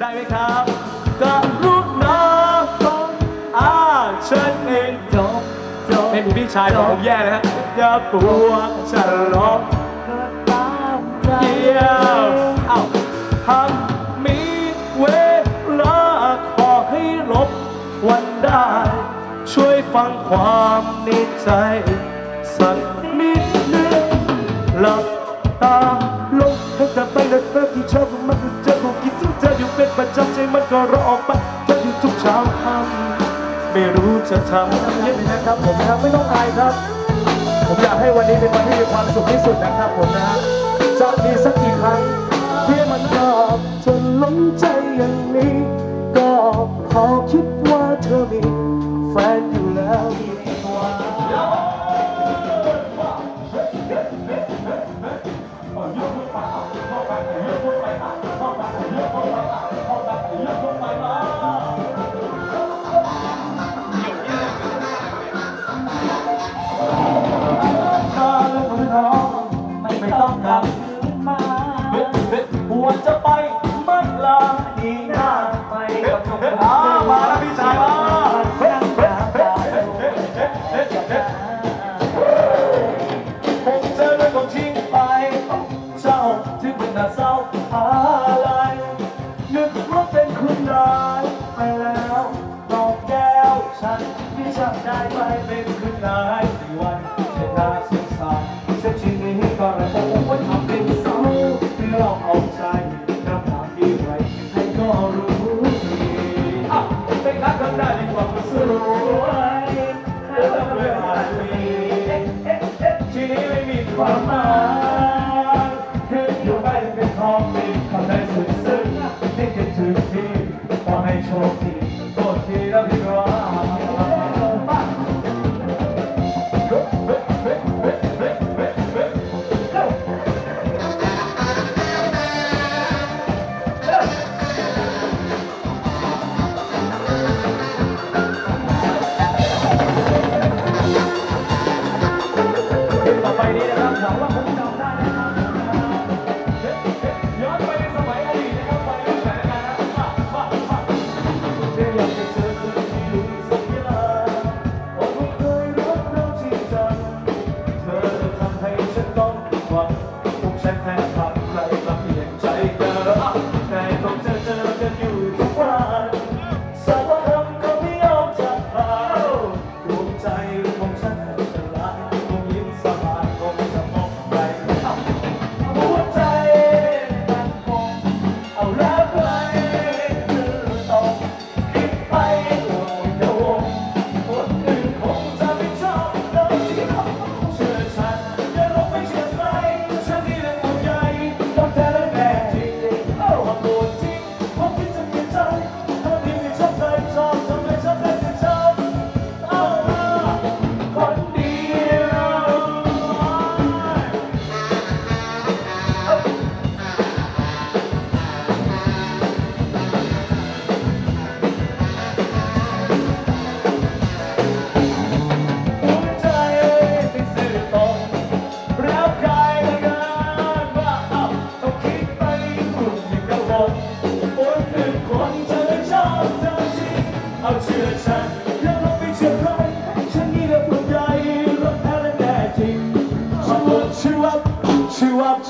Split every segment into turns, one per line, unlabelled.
ได้ไหมครับกรุณาตรงอาฉันเองจบจบเป็นพี่ชายของผมแย่นะฮะจะปวดฉันลบเกี่ยวเอาาหากมีเวลาขอให้ลบวันได้ ช่วยฟังความในใจสักนิดนึงหลับตาลงเธอจะไปแล้วเธอที่ชอบมันจะบอกกี่ เป็นประจำใจมันก็รอออกมาจะอยู่ทุกเช้าค่ำไม่รู้จะทำยังไง
นะครับผมนะคไม่ต้องอายครับ ผมอยากให้วันนี้เป็นวันที่มีความสุขที่สุดนะครับผมนะจะมีสักกี่ครั้งที่มัน
รอบจนล้มใจอย่างนี้ ก็พอคิด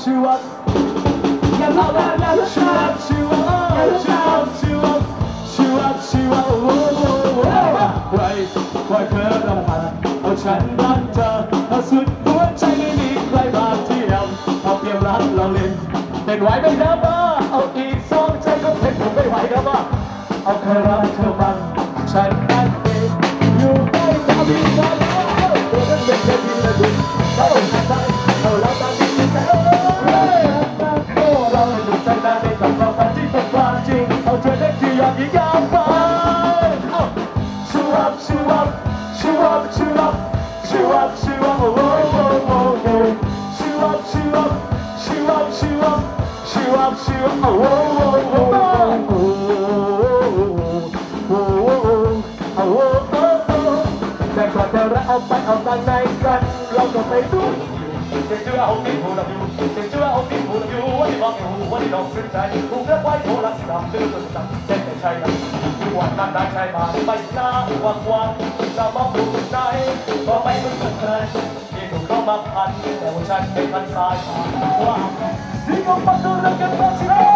to us. Yeah, อยเอลพันเอาฉันรักเธอเอาสุดหัวใจไม่มีใครมาเทียเอาเพียงรักเราเล่นเต้นไหวไม่ได้บ้าเอาอีกสองใจก็เต้นผมไม่ไหวแล้วบ้าเอาใครรักเธอบ้างฉันรักเธออยู่
ใก
ล้ตาบีบ 谁知我面无良友，谁知我面无良友，我哋望見我哋落水仔，我一威我啦，是男仔都盡責，真係砌
啦，要還單大砌
嘛，咪啦還還，就幫冇仔，我咪會盡力，
沿途溝乜噴，又會襯你噴
曬嘛，哇！只講不到得嘅多次啦。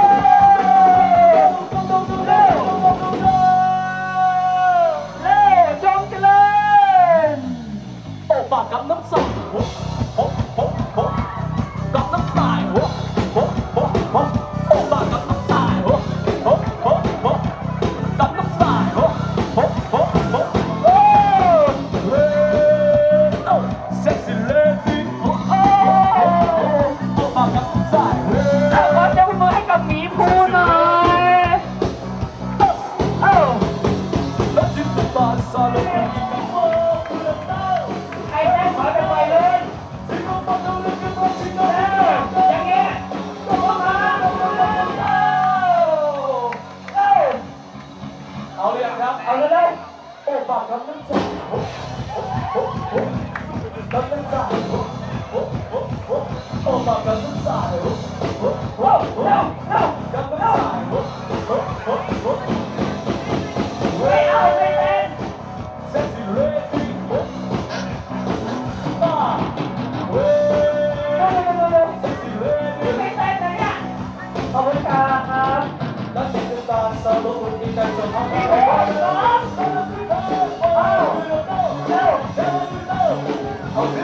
Vamos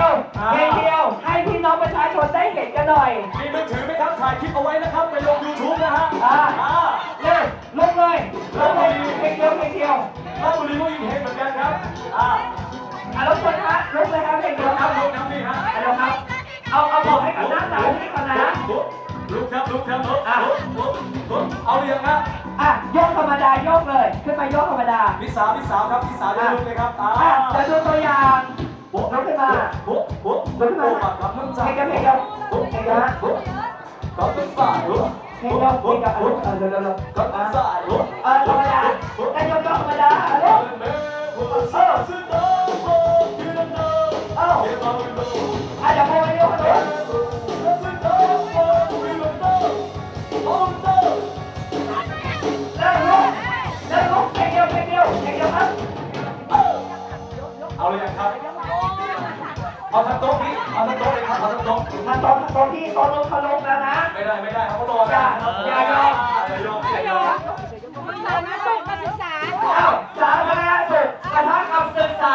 ย
วเพลงเดียว ให้พี่น้องประชาชนได้เห็นกันหน่อย
มีมือถือไหมครับถ่ายคลิปเอาไว้นะครับ ไปลง YouTube นะฮะ
อ่า
อ่า
เนี่ยลงเลยลงเลยเพลงเดียวเพลงเดียว
ราชบุรีก็ยิงเฮงเหมือนกันครับ อ่า
อะรบกวนฮะลงเลยครับเพลงเดียว
ครับบลงครับนี่ฮะ
อะเดี๋ครับ เอาเอาบอกให้กับหน้าตาให้ก่อนนะ
ลุกครับลุกครับลุกอ่ลุกลุกเอาเรียงครับ
อะยกธรรมดายกเลย ขึ้นไปยกธรรมดา
พี่สาวพี่สาวครับพี่สาวจะลุกเลยครับ อ่าจะ
ดูตัว
อ
ย่าง 맙니다. 맙니다. 해결 해결 해결 có tính phải có tính phải
có tính phải có tính phải có tính phải เอาทั้งโต๊ะพี่เอาทั้งโต๊ะเลยครับเอาทั้งโต๊ะ
มาตอนตอนที่ตอนลงเขาลงแล้วนะ
ไม่ได้ไม่ได้เขาก็รออย่าอย่ายอมอย่ายอมอย่ายอม
สาธารณสการศึกษา
อ้ามสาธารณสุขกระทะกับศึกษา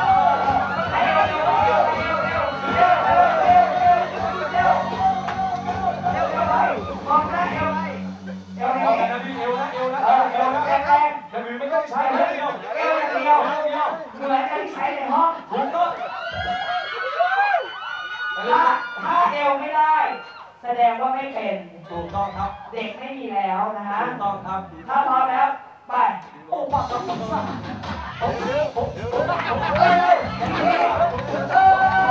ู
ก
ต้อ
งครับ เด็
กไม่
มีแล้วนะ
ฮะ
ถูกต้องครับ
ถ้าพร้อมแล้ว
ไป
โอ้ปักกับผ
ม
ผม
ผมผมผมผมผมผมผมผมผม